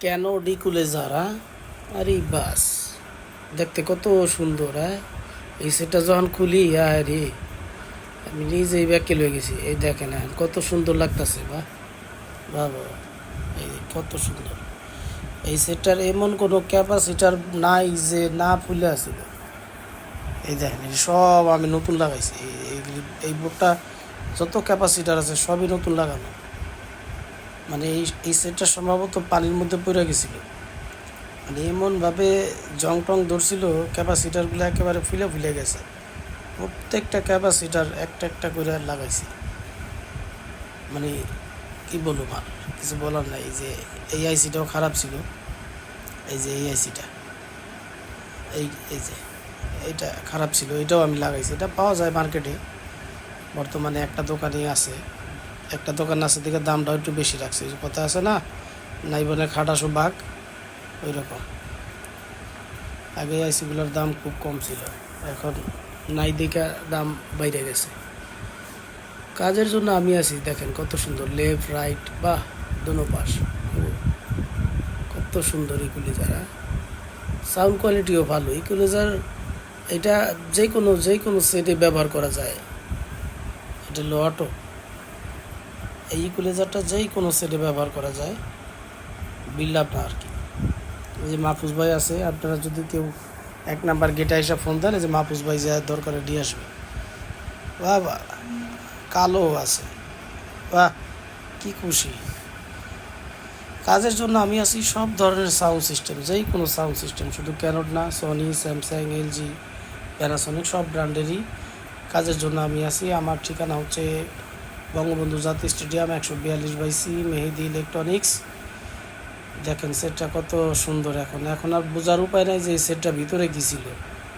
কেন ডিকুলে যারা? আরে বাস, দেখতে কত সুন্দর হ্যাঁ? এই সেটটা যখন খুলি, আরে, আমি নিজেই ব্যাকে লয়ে গেছি। এই দেখেন কত সুন্দর লাগতেছে বা বাবা, এই কত সুন্দর। এই সেটটার এমন কোনো ক্যাপাসিটার নাই যে না ফুলে আছিল এই দেখেন সব আমি নতুন লাগাইছি। এই- এই বোর্ডটা যত ক্যাপাসিটার আছে, সবই নতুন লাগানো। মানে এই এই সেটটা সম্ভবত পানির মধ্যে পড়ে গেছিল। মানে এমনভাবে জং টং ধরছিল ক্যাপাসিটারগুলো একেবারে ফুলে ফুলে গেছে। প্রত্যেকটা ক্যাপাসিটার একটা একটা করে লাগাইছে। মানে কি বলব আর, কিছু বলার নাই। যে এই আইসিটাও খারাপ ছিল। এই যে এই আইসিটা এই এই যে এইটা খারাপ ছিল, এটাও আমি লাগাইছি। এটা পাওয়া যায় মার্কেটে বর্তমানে একটা দোকানেই আছে। একটা দোকান আছে দিকে দামটাও একটু বেশি রাখছে কথা আছে না? নাইবনে খাটাসো বাঘ ওই রকম আগে আইসিগুলোর দাম খুব কম ছিল, এখন নাই দেখা দাম বাইরে গেছে। কাজের জন্য আমি আছি, দেখেন কত সুন্দর, লেফট, রাইট, বাহ, দোনো পাশ। কত সুন্দর ইকুলিজার সাউন্ড কোয়ালিটিও ভালো ইকুলিজার এটা যে কোনো যে কোনো সেটে ব্যবহার করা যায়। এটা হলো অটো। এই ইকুলেজারটা যেই কোনো সেটে ব্যবহার করা যায় বিল্ড আপ না আর কি। যে মাহফুজ ভাই আছে, আপনারা যদি কেউ এক নাম্বার গেটে এসে ফোন দেন যে মাহফুজ ভাই যা দরকারে দিয়ে আসবে। বাহ কালো আছে। বাহ, কি খুশি। কাজের জন্য আমি আছি সব ধরনের সাউন্ড সিস্টেম যেই কোনো সাউন্ড সিস্টেম শুধু ক্যানট না সনি স্যামসাং এলজি প্যানাসনিক সব ব্র্যান্ডেরই কাজের জন্য আমি আছি। আমার ঠিকানা হচ্ছে বঙ্গবন্ধু জাতীয় স্টেডিয়াম একশো বিয়াল্লিশ বাই সি, মেহেদি ইলেকট্রনিক্স। দেখেন সেটটা কত সুন্দর এখন। এখন আর বোঝার উপায় নাই যে সেটটা ভিতরে কী ছিল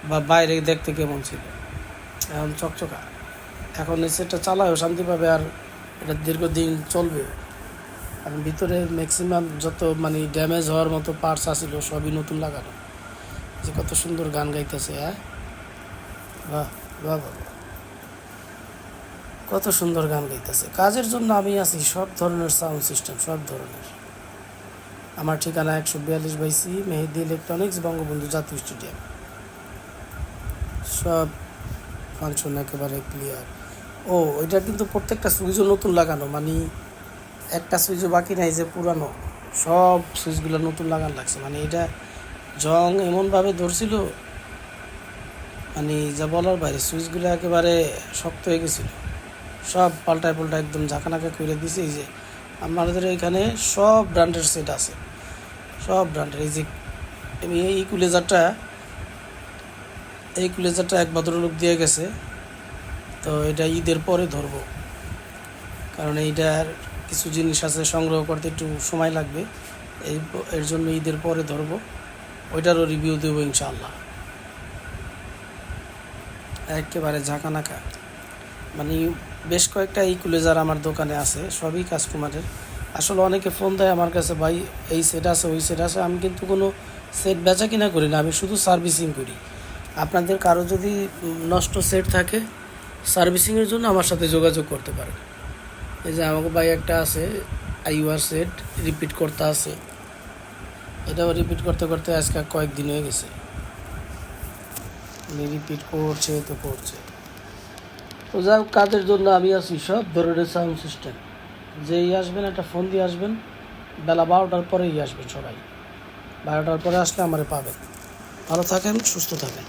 বা বাইরে দেখতে কেমন ছিল। এখন চকচকা। এখন এই সেটটা চালায়ও শান্তি পাবে আর এটা দীর্ঘদিন চলবে। কারণ ভিতরে ম্যাক্সিমাম যত মানে ড্যামেজ হওয়ার মতো পার্টস আছিল, সবই নতুন লাগানো। যে কত সুন্দর গান গাইতেছে হ্যাঁ? বাহ বাহ বাহ। কত সুন্দর গান গাইতেছে। কাজের জন্য আমি আছি, সব ধরনের সাউন্ড সিস্টেম সব ধরনের। আমার ঠিকানা একশো বিয়াল্লিশ by C Mehedi electronics Bangabandhu জাতীয় স্টেডিয়াম। সব ফাংশন একেবারে ক্লিয়ার ও, এটা কিন্তু প্রত্যেকটা সুইচও নতুন লাগানো মানে একটা সুইচও বাকি নাই যে পুরানো। সব সুইচগুলো নতুন লাগানো লাগছে মানে এটা জং এমনভাবে ধরছিল মানে যা বলার বাইরে, সুইচগুলো একেবারে শক্ত হয়ে গেছিল। সব পাল্টায় পাল্টা একদম ঝাঁকানাকা করে দিছে, এই যে আমাদের এখানে সব ব্র্যান্ডের সেট আছে। সব ব্র্যান্ডের, এই যে এই কুলেজারটা এই কুলেজারটা এক ভদ্রলোক দিয়ে গেছে, তো এটা ঈদের পরে ধরবো। কারণ এইটার কিছু জিনিস আছে সংগ্রহ করতে একটু সময় লাগবে, এই এর জন্য ঈদের পরে ধরবো। ওইটারও রিভিউ দেবো ইনশাআল্লাহ। একেবারে ঝাঁকানাকা। মানে বেশ কয়েকটা ইকুলেজার আমার দোকানে আছে, সবই কাস্টমারের। আসলে অনেকে ফোন দেয় আমার কাছে, ভাই, এই সেট আছে, ওই সেট আছে। আমি কিন্তু কোনো সেট বেচা কিনা করি না, আমি শুধু সার্ভিসিং করি। আপনাদের কারও যদি নষ্ট সেট থাকে সার্ভিসিংয়ের জন্য আমার সাথে যোগাযোগ করতে পারেন। এই যে আমাকে ভাই একটা আছে, আইওয়ার সেট রিপিট করতে আছে। এটাও রিপিট করতে করতে আজকে কয়েকদিন হয়ে গেছে। রিপিট করছে তো করছে। তো যাই হোক, কাজের জন্য আমি আছি সব ধরনের সাউন্ড সিস্টেম যেই আসবেন একটা ফোন দিয়ে আসবেন বেলা বারোটার পরেই আসবেন সবাই। বারোটার পরে আসলে আমার পাবেন। ভালো থাকেন সুস্থ থাকেন।